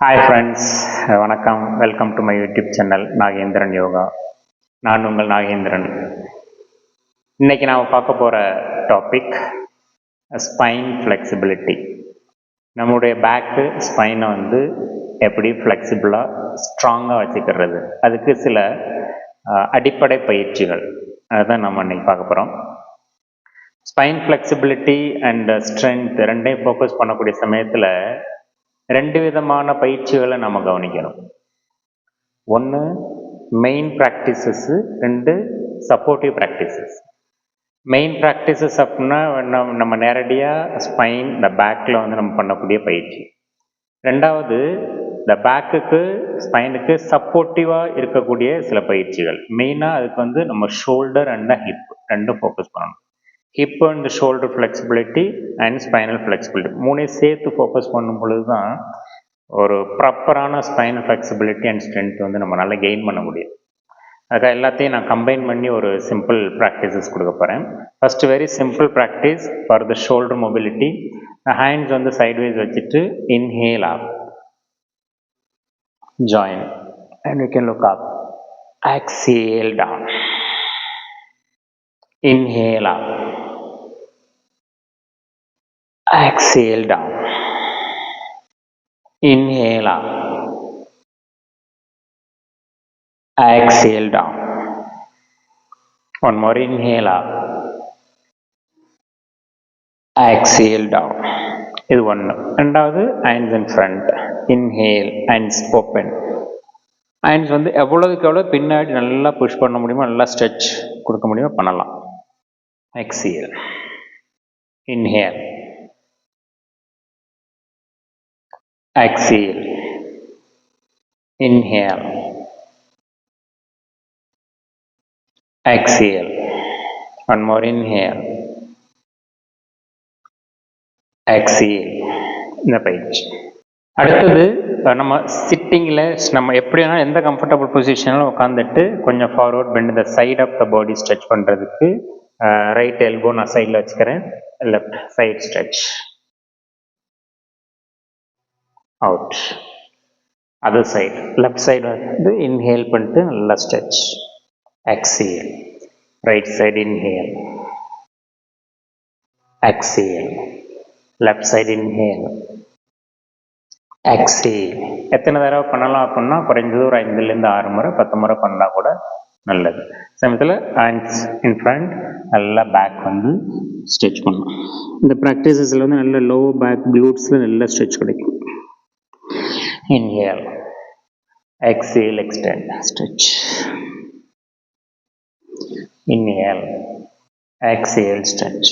Hi friends வணக்கம். Welcome to my YouTube channel Nagendran yoga நான் உங்கள் நாகேந்திரன் இன்னைக்கு நாம் பார்க்க போகிற டாபிக் ஸ்பைன் ஃப்ளெக்சிபிலிட்டி நம்முடைய பேக்கு ஸ்பைனை வந்து எப்படி ஃப்ளெக்சிபிளாக ஸ்ட்ராங்காக வச்சுக்கிறது. அதுக்கு சில அடிப்படை பயிற்சிகள். அதுதான் நம்ம இன்றைக்கி பார்க்க போகிறோம் ஸ்பைன் ஃப்ளெக்சிபிலிட்டி அண்ட் ஸ்ட்ரென்த் ரெண்டையும் ஃபோக்கஸ் பண்ணக்கூடிய சமயத்தில் ரெண்டு விதமான பயிற்சிகளை நம்ம கவனிக்கணும். ஒன்று மெயின் ப்ராக்டிசஸ்ஸு ரெண்டு சப்போர்ட்டிவ் ப்ராக்டிசஸ் மெயின் ப்ராக்டிசஸ் அப்படின்னா நம்ம நம்ம நேரடியாக ஸ்பைன் இந்த பேக்கில் வந்து நம்ம பண்ணக்கூடிய பயிற்சி. ரெண்டாவது இந்த பேக்குக்கு ஸ்பைனுக்கு சப்போர்ட்டிவாக இருக்கக்கூடிய சில பயிற்சிகள். மெயினாக அதுக்கு வந்து நம்ம ஷோல்டர் அண்ட் ஹிப் ரெண்டும் ஃபோக்கஸ் பண்ணணும். Hip and shoulder flexibility and spinal flexibility மூணையும் சேர்த்து ஃபோக்கஸ் பண்ணும் பொழுது தான் ஒரு ப்ராப்பரான ஸ்பைனல் ஃப்ளெக்சிபிலிட்டி அண்ட் ஸ்ட்ரென்த் வந்து நம்ம நல்லா கெயின் பண்ண முடியும். அதுக்காக எல்லாத்தையும் நான் கம்பைன் பண்ணி ஒரு சிம்பிள் ப்ராக்டிசஸ் கொடுக்க போகிறேன் first very simple practice for the shoulder mobility hands வந்து சைட்வைஸ் வச்சுட்டு inhale up join and you can look up exhale down. Inhale up. Exhale down. Inhale up. Exhale down. One more inhale up. Exhale down. இது ஒன்று ரெண்டாவது hands in front inhale hands open hands வந்து எவ்வளோதுக்கு எவ்வளோ பின்னாடி நல்லா push பண்ண முடியுமோ நல்லா ஸ்ட்ரெச் கொடுக்க முடியுமோ பண்ணலாம். Exhale inhale exhale. Inhale. Exhale. One more inhale. Exhale. இந்த பயிற்சி அடுத்தது நம்ம சிட்டிங்கில் நம்ம எப்படி வேணாலும் எந்த கம்ஃபர்டபுள் பொசிஷனில் உட்காந்துட்டு கொஞ்சம் ஃபார்வர்ட் பெண்ட் இந்த side of the body stretch பண்ணுறதுக்கு ரைட் எல்போ நான் சைடில் வச்சுக்கிறேன். Left side stretch out other side left side வந்து இன்ஹேல் பண்ணிட்டு நல்லா stretch exhale right side inhale exhale left side inhale exhale எத்தனை தடவை பண்ணலாம் அப்படின்னா குறைஞ்சது ஒரு ஐந்துலேருந்து ஆறு முறை பத்து முறை பண்ணால் கூட நல்லது. சமயத்தில் ஹேண்ட்ஸ் இன் ஃப்ரண்ட் நல்லா பேக் வந்து ஸ்ட்ரெச் பண்ணணும் இந்த ப்ராக்டிசஸில் வந்து நல்ல லோ பேக் க்ளூட்ஸில் நல்ல ஸ்ட்ரெச் கிடைக்கும். Inhale. Exhale, extend, stretch. Inhale. Exhale, stretch.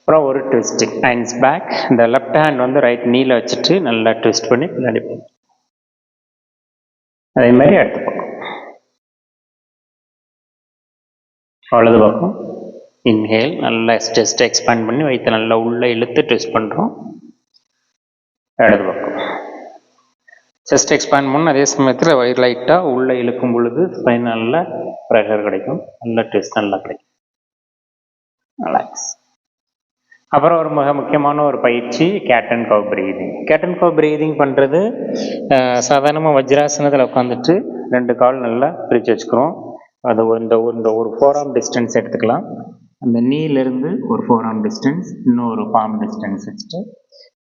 அப்புறம் ஒரு ட்விஸ்ட் ஹேண்ட்ஸ் பேக் இந்த லெஃப்ட் ஹேண்ட் வந்து ரைட் நீல வச்சுட்டு நல்லா ட்விஸ்ட் பண்ணி பின்னாடி அதே மாதிரி அடுத்த பக்கம் வலது பக்கம் இன்ஹேல் நல்லா செஸ்ட் எக்ஸ்பேண்ட் பண்ணி வயிற்று நல்லா உள்ளே இழுத்து ட்விஸ்ட் பண்ணுறோம் இடது பக்கம். செஸ்ட் எக்ஸ்பேண்ட் பண்ண அதே சமயத்தில் வயிறு லைட்டாக உள்ளே இழுக்கும் பொழுது ஸ்பைன் நல்ல ப்ரெஷர் கிடைக்கும். நல்ல ட்விஸ்ட் நல்லா கிடைக்கும். ரிலாக்ஸ் அப்புறம் ஒரு மிக முக்கியமான ஒரு பயிற்சி cat and cow breathing cat and cow breathing பண்ணுறது சாதாரணமாக வஜ்ராசனத்தில் உட்காந்துட்டு ரெண்டு கால் நல்லா பிரித்து வச்சுக்கிறோம். அது இந்த ஒரு- இந்த ஒரு ஃபோர் ஆம் டிஸ்டன்ஸ் எடுத்துக்கலாம். அந்த நீலேருந்து ஒரு ஃபோர் ஆம் டிஸ்டன்ஸ் இன்னொரு ஃபார்ம் டிஸ்டன்ஸ் வச்சுட்டு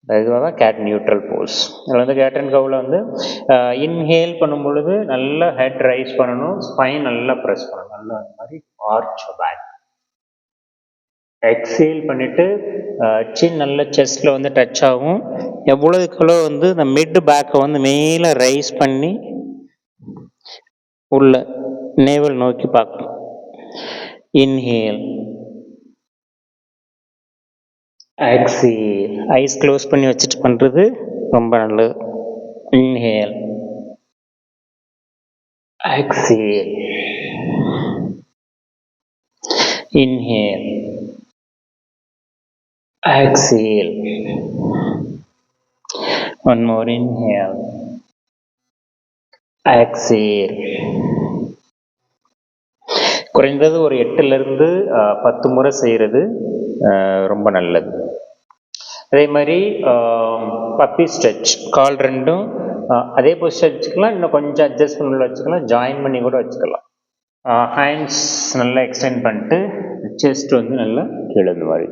இதுவாக தான் கேட் நியூட்ரல் போஸ் இதில் வந்து கேட் அண்ட் கவில் வந்து இன்ஹேல் பண்ணும் பொழுது நல்லா ஹெட் ரைஸ் பண்ணணும் ஸ்பைன் நல்லா ப்ரெஸ் பண்ணணும். நல்லா அந்த மாதிரி ஆர்ச் பேக் எக்ஸேல் பண்ணிவிட்டு சின் நல்ல செஸ்ட்டில் வந்து டச் ஆகும். எவ்வளோதுக்குள்ளோ வந்து இந்த மிட் பேக்கை வந்து மேலே ரைஸ் பண்ணி உள்ள நேவல் நோக்கி பார்க்கணும் இன்ஹேல் எக்ஸேல் ஐஸ் க்ளோஸ் பண்ணி வச்சுட்டு பண்ணுறது ரொம்ப நல்லது. Inhale exhale inhale exhale. One more inhale. Exhale. குறைந்தது ஒரு எட்டுலேருந்து பத்து முறை செய்கிறது ரொம்ப நல்லது. அதே மாதிரி பப்பி ஸ்ட்ரெச் கால் ரெண்டும் அதே பொசிஷன் வச்சுக்கலாம் இன்னும் கொஞ்சம் அட்ஜஸ்ட் பண்ணி வச்சுக்கலாம் ஜாயின் பண்ணி கூட வச்சுக்கலாம். ஹேண்ட்ஸ் நல்லா எக்ஸ்டெண்ட் பண்ணிட்டு செஸ்ட் வந்து நல்லா கீழே இந்த மாதிரி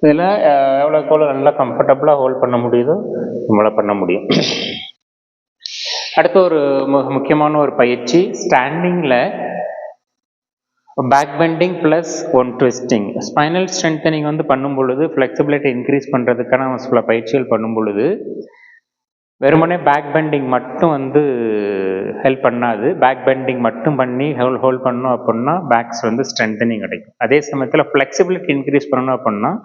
இதில் எவ்வளோக்கு எவ்வளோ நல்லா கம்ஃபர்டபுளாக ஹோல்ட் பண்ண முடியுதோ நம்மளால் பண்ண முடியும். அடுத்து ஒரு மு- முக்கியமான ஒரு பயிற்சி ஸ்டாண்டிங்கில் back bending plus one twisting spinal strengthening வந்து பண்ணும் பொழுது ஃப்ளெக்சிபிலிட்டி இன்க்ரீஸ் பண்ணுறதுக்கான சில பயிற்சிகள் பண்ணும் பொழுது வெறுமனே பேக் பெண்டிங் மட்டும் வந்து ஹெல்ப் பண்ணாது. பேக் பெண்டிங் மட்டும் பண்ணி ஹோல் ஹோல்ட் பண்ணோம் அப்படின்னா பேக்ஸ் வந்து ஸ்ட்ரென்தனிங் கிடைக்கும் அதே சமயத்தில் ஃப்ளெக்சிபிலிட்டி இன்க்ரீஸ் பண்ணணும் அப்படின்னா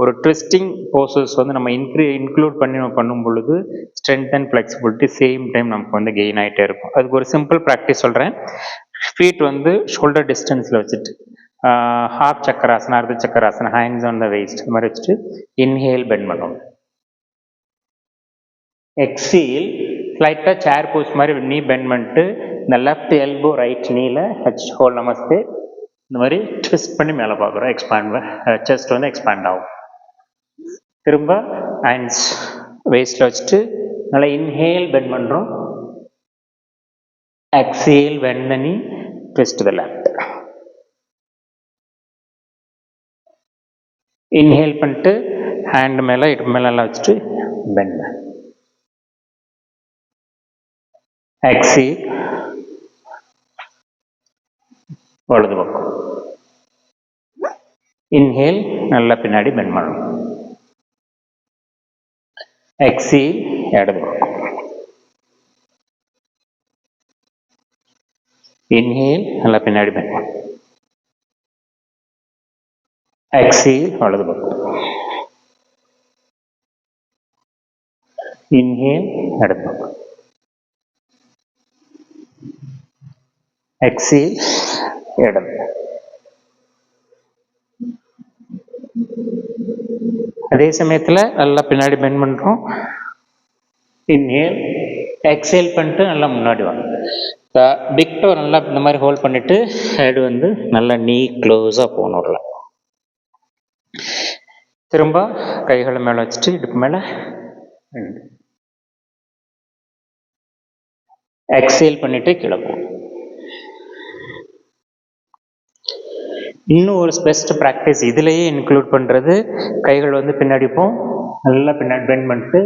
ஒரு ட்விஸ்டிங் போர்சஸ் வந்து நம்ம இன்க்ரீ இன்க்ளூட் பண்ணி நம்ம பண்ணும் பொழுது strength and flexibility same time நமக்கு வந்து கெயின் ஆகிட்டே இருக்கும். அதுக்கு ஒரு சிம்பிள் ப்ராக்டிஸ் சொல்கிறேன் ஃபீட் வந்து ஷோல்டர் டிஸ்டன்ஸில் வச்சுட்டு ஹாஃப் சக்கராசனம் அர்த்த சக்கராசனம் ஹேண்ட்ஸ் ஆன் த வேஸ்ட் இந்த மாதிரி வச்சுட்டு இன்ஹேல் பெண்ட் பண்ணணும் எக்ஸீல் ஸ்லைட்டாக சேர் போஸ் மாதிரி நீ பெண்ட் பண்ணிட்டு இந்த லெஃப்ட் எல்போ ரைட் நீல ஹெச் ஹோல் நமஸ்தே இந்த மாதிரி ட்விஸ்ட் பண்ணி மேலே பார்க்குறோம். எக்ஸ்பேண்ட் செஸ்ட் வந்து எக்ஸ்பேண்ட் ஆகும். திரும்ப ஹேண்ட்ஸ் வேஸ்டில் வச்சுட்டு நல்லா இன்ஹேல் பெண்ட் பண்ணுறோம் எக்ஸேல் பெண்ட் பண்ணி ட்விஸ்ட் த லெஃப்ட் இன்ஹேல் பண்ணிட்டு ஹேண்ட் மேலே இடுப்பு மேலே வச்சுட்டு பெண்ட் எக்ஸேல் வலது பக்கம். இன்ஹேல் நல்லா பின்னாடி பெண்ட் பண்ணணும். எக்ஸேல் இடது பக்கம். இன்ஹேல் நல்லா பின்னாடி பெண்ட் பண்ணணும் எக்ஸேல் வலது பக்கம். இன்ஹேல் இடது பக்கம். எக்ஸேல் இடது அதே சமயத்தில் நல்லா பின்னாடி பெண்ட் பண்ணுறோம் இன்ஹேல் எக்ஸேல் பண்ணிட்டு நல்லா முன்னாடி வாங்க. பிக் டோ நல்லா இந்த மாதிரி ஹோல்ட் பண்ணிட்டு ஹெட் வந்து நல்லா நீ க்ளோஸாக போகணும் உள்ள திரும்ப கைகளை மேலே வச்சுட்டு இடுப்பு மேலே எக்ஸேல் பண்ணிட்டு கீழே போகணும். இன்னும் ஒரு பெஸ்ட் ப்ராக்டிஸ் இதுலேயே இன்க்ளூட் பண்ணுறது கைகள் வந்து பின்னாடி நல்லா பின்னாடி பெண்ட் பண்ணிட்டு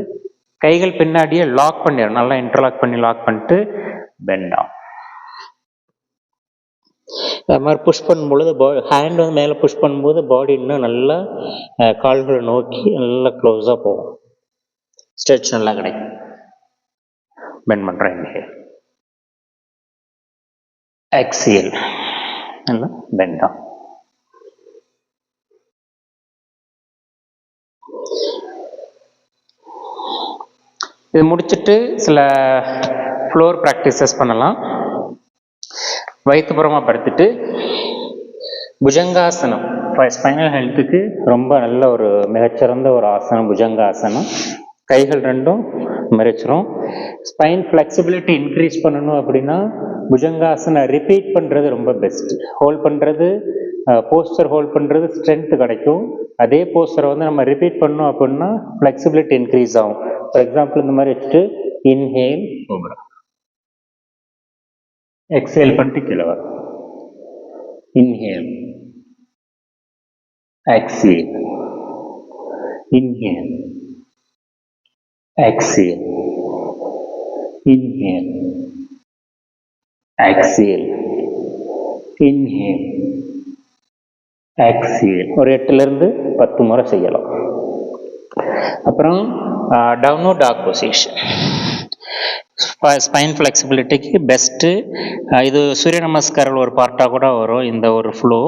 கைகள் பின்னாடியே லாக் பண்ணிடும் நல்லா இன்டர்லாக் பண்ணி லாக் பண்ணிட்டு பெண்ட் ஆகும் அது மாதிரி புஷ் பண்ணும்பொழுது பா ஹேண்ட் வந்து மேலே புஷ் பண்ணும்போது பாடி இன்னும் நல்லா கால்களை நோக்கி நல்லா க்ளோஸாக போகும். ஸ்ட்ரெச் நல்லா கிடைக்கும் பெண்ட் பண்ணுறேன் இங்கே. எக்ஸியல் நல்லா பெண்ட் இது முடிச்சுட்டு சில ஃப்ளோர் ப்ராக்டிசஸ் பண்ணலாம். வயிற்றுப்புறமாக படுத்துட்டு புஜங்காசனம். ஸ்பைனல் ஹெல்த்துக்கு ரொம்ப நல்ல ஒரு மிகச்சிறந்த ஒரு ஆசனம் புஜங்காசனம். கைகள் ரெண்டும் மறைச்சிரும் ஸ்பைன் ஃப்ளெக்சிபிலிட்டி இன்க்ரீஸ் பண்ணணும் அப்படின்னா புஜங்காசனை ரிப்பீட் பண்ணுறது ரொம்ப பெஸ்ட் ஹோல்ட் பண்ணுறது போஸ்டர் ஹோல்ட் பண்ணுறது ஸ்ட்ரென்த் கிடைக்கும். அதே போஸ்டரை வந்து நம்ம ரிப்பீட் பண்ணோம் அப்படின்னா ஃப்ளெக்சிபிலிட்டி இன்க்ரீஸ் ஆகும். ஃபார் எக்ஸாம்பிள் இந்த மாதிரி வச்சுட்டு இன்ஹேல் கோப்ரா எக்ஸேல் பண்ணிட்டு கீழே வரும் inhale exhale. Inhale. Exhale. Inhale. Exhale. Inhale. Exhale. ஒரு எட்டுல இருந்து பத்து முறை செய்யலாம். அப்புறம் டவுனோ டாக் பொசிஷன் ஸ்பைன் ஃப்ளெக்சிபிலிட்டிக்கு பெஸ்ட்டு இது சூரிய நமஸ்காரில் ஒரு பார்ட்டாக கூட வரும் இந்த ஒரு ஃப்ளோ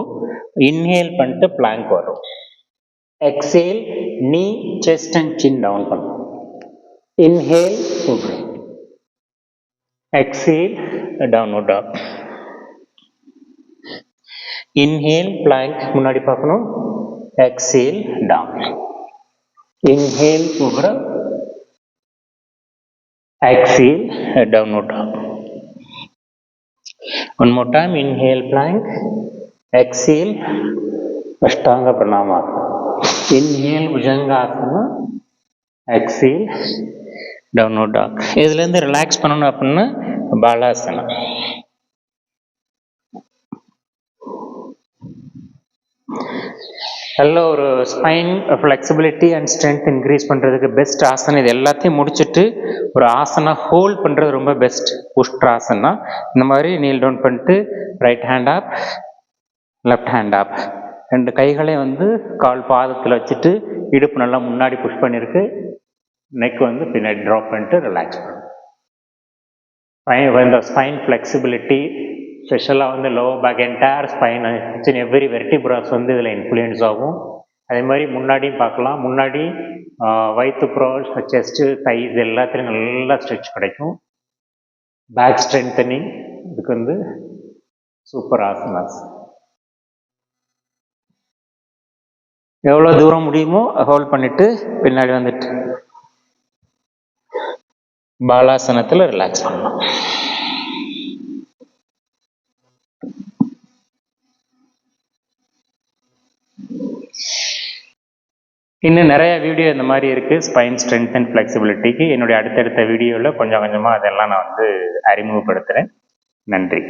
இன்ஹேல் பண்ணிட்டு பிளாங்க் வரும். Exhale knee chest and chin down பண்ணும் inhale exhale down dog inhale plank முன்னாடி பார்க்கணும். Exhale down Inhale cobra exhale downward dog One more time, inhale plank, exhale Ashtanga Pranama. Inhale Bhujangasana, exhale downward dog. இதுலேருந்து relax பண்ணணும் அப்படின்னா பாலாசனம் நல்ல ஒரு spine flexibility and strength increase பண்ணுறதுக்கு best ஆசனம். இது எல்லாத்தையும் முடிச்சுட்டு ஒரு ஆசனா ஹோல்ட் பண்ணுறது ரொம்ப பெஸ்ட் உஷ்ட்ராசனா இந்த மாதிரி நீல் டவுன் பண்ணிட்டு right hand up left hand up ரெண்டு கைகளையும் வந்து கால் பாதத்தில் வச்சுட்டு இடுப்பு நல்லா முன்னாடி புஷ் பண்ணியிருக்கு நெக் வந்து பின்னாடி ட்ராப் பண்ணிட்டு ரிலாக்ஸ் பண்ணும் இந்த ஸ்பைன் ஃப்ளெக்சிபிலிட்டி ஸ்பெஷலாக வந்து லோ பேக் என்டையர் ஸ்பைன் சின்ன எவ்ரி வெர்டிப்ராஸ் வந்து இதில் இன்ஃப்ளூயன்ஸ் ஆகும். அதே மாதிரி முன்னாடியும் பார்க்கலாம். முன்னாடி வயிற்று ப்ரோஸ் செஸ்ட்டு சைஸ் எல்லாத்துலேயும் நல்லா ஸ்ட்ரெச் கிடைக்கும். பேக் ஸ்ட்ரென்தனிங் இதுக்கு வந்து சூப்பர் ஆசனாஸ் எவ்வளோ தூரம் முடியுமோ ஹோல்ட் பண்ணிவிட்டு பின்னாடி வந்துட்டு பாலாசனத்தில் ரிலாக்ஸ் பண்ணலாம். இன்னும் நிறைய வீடியோ இந்த மாதிரி இருக்குது ஸ்பைன் ஸ்ட்ரென்த் அண்ட் ஃப்ளெக்சிபிலிட்டிக்கு என்னுடைய அடுத்தடுத்த வீடியோவில் கொஞ்சம் கொஞ்சமாக அதெல்லாம் நான் வந்து அறிமுகப்படுத்துகிறேன் நன்றி.